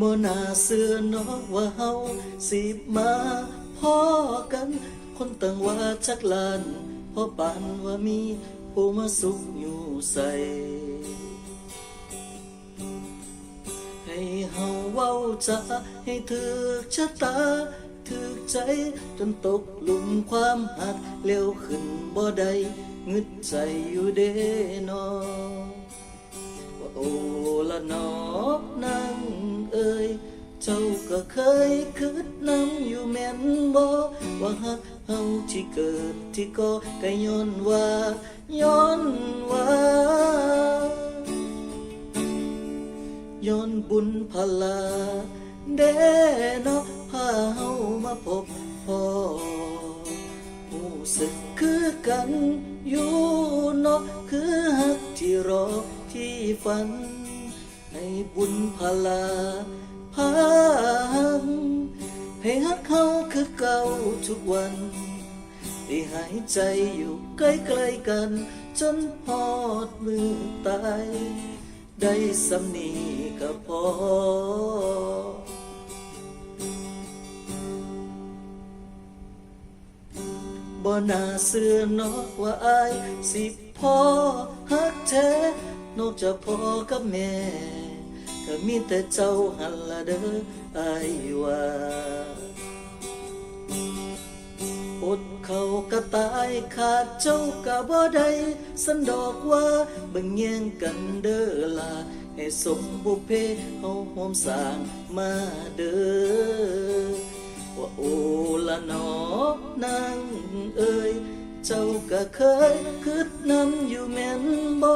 บ่น่าเสือเนาะว่าเฮาสิมาพ่อกัน คนตั้งว่าจักลานพราะปานว่ามีผู้มาสุขอยู่ใส่ให้เฮาเว้าจะให้ถึกชะตาถึกใจจนตกหลุมความหักเร็วขึ้นบ่ได้งึดใจอยู่เด้นอ ก็เคยคิดนำอยู่แม่นบ่ว่าหักเฮาที่เกิดที่ก็ก็ย้อนว่าย้อนว่าย้อนบุญพลาเด้เนาะพาเฮามาพบพ่อรู้สึกคือกันอยู่เนาะคือฮักที่รอที่ฝัน ให้บุญพลา พาให้ฮักเขาคือเก่าทุกวันได้หายใจอยู่ใกล้ๆกัน จนพอดมือตาย ได้สำนีก็พอ บ่น่าเสื่อนาะว่าอายสิพ่อฮักแท้นอกจากพ่อกับแม่ ก็มีแต่เจ้าหันละเด้ออายว่าอดเขาก็ตายขาดเจ้าก็บ่ได้สันดอกว่าเบิ่งแย่งกันเด้อล่ะให้สมบุพเพเฮาโฮมสร้างมาเด้อว่าโอละนอนางเอ้ย เจ้าก็เคยคิดนำอยู่แม่นบ่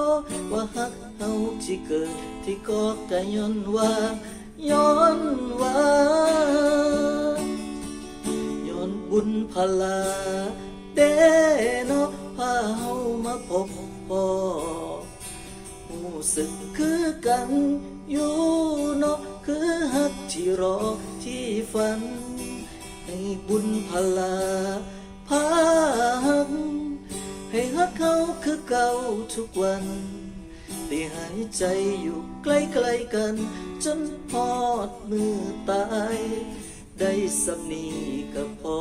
ว่าฮักเฮาที่เกิดที่ก็กะย้อนว่าย้อนว่าย้อนบุญพลาเด้เนาะพาเฮามาพบพ่อรู้สึกคือกันอยู่เนาะคือฮักที่รอที่ฝันให้บุญพลา เขาคือเก่าทุกวันได้หายใจอยู่ใกล้ๆกัน จนพอดมือตาย ได้สำนีก็พอ